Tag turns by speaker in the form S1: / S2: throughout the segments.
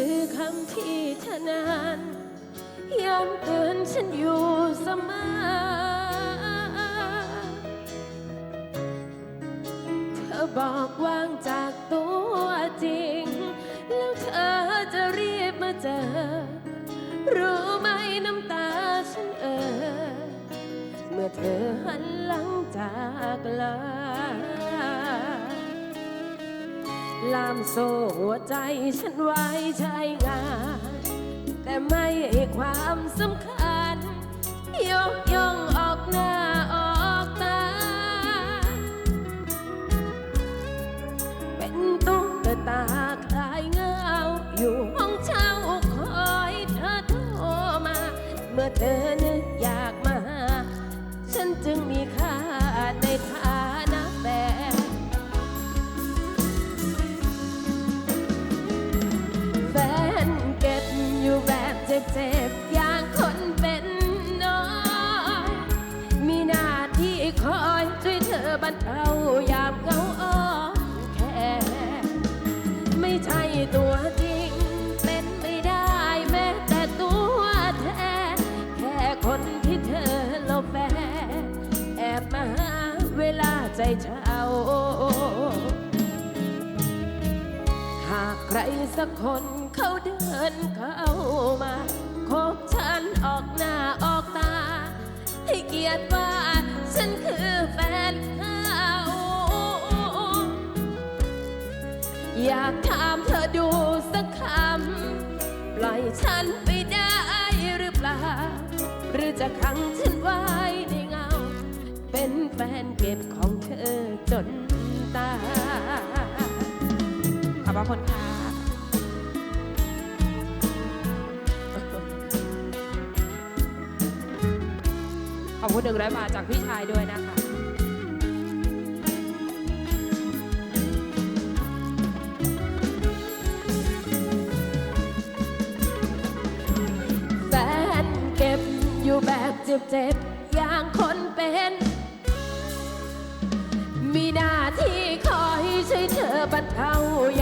S1: ือคำที่ทนานย้ำเตือนฉันอยู่เสมอเธอบอกวางจากตัวจริง แล้วเธอจะรีบมาเจอ รู้ไหมน้ำตาฉันเออ เมื่อเธอหันหลัง ลามโซ่หัวใจฉันไว้ใช้งาน แต่ไม่ให้ความสำคัญ ยกย่องออกหน้าออกตา เป็นตุ๊กตาคลายเงา อยู่ห้องเช่าคอยเธอโทรมา เมื่อเธอนึกอยากมา ฉันจึงมีค่าในฐา เจ็บอย่างคนเป็นน้อย มีหน้าที่คอยช่วยเธอบรรเทายามเหงาอ้อมแค่ไม่ใช่ตัวจริง เป็นไม่ได้แม้แต่ตัวแทนแค่คนที่เธอหลบแฟนแอบมาหาเวลาใจเช้าากใครสักคนเขาเดินเข้ามาคบฉันออกหน้าออกตา ให้เกียรติว่าฉันคือแฟนเขาอยากถามเธอดูสักคำ ปล่อยฉันไปได้หรือเปล่า หรือจะขังฉันไว้ในเงา เป็นแฟนเก็บของเธอจนตาย
S2: อบพระคุณค่ะขอบคุณหนึ่งร้อยบาทจากพี่ชายด้วยนะคะ
S1: แฟนเก็บอยู่แบบเจ็บๆอย่างคนเป็นมีหน้าที่คอยช่วยเธอบรรเทาย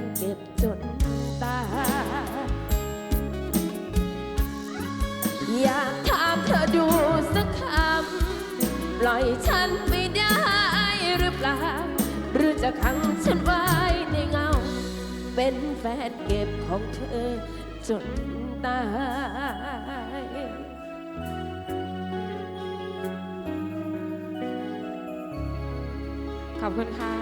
S1: นเก็บจนตา อยากถามเธอดูสักคำ ปล่อยฉันไม่ได้หรือเปล่า หรือจะขังฉันไว้ในเงา เป็นแฟนเก็บของเธอจนตาย
S2: ขอบคุณค่ะ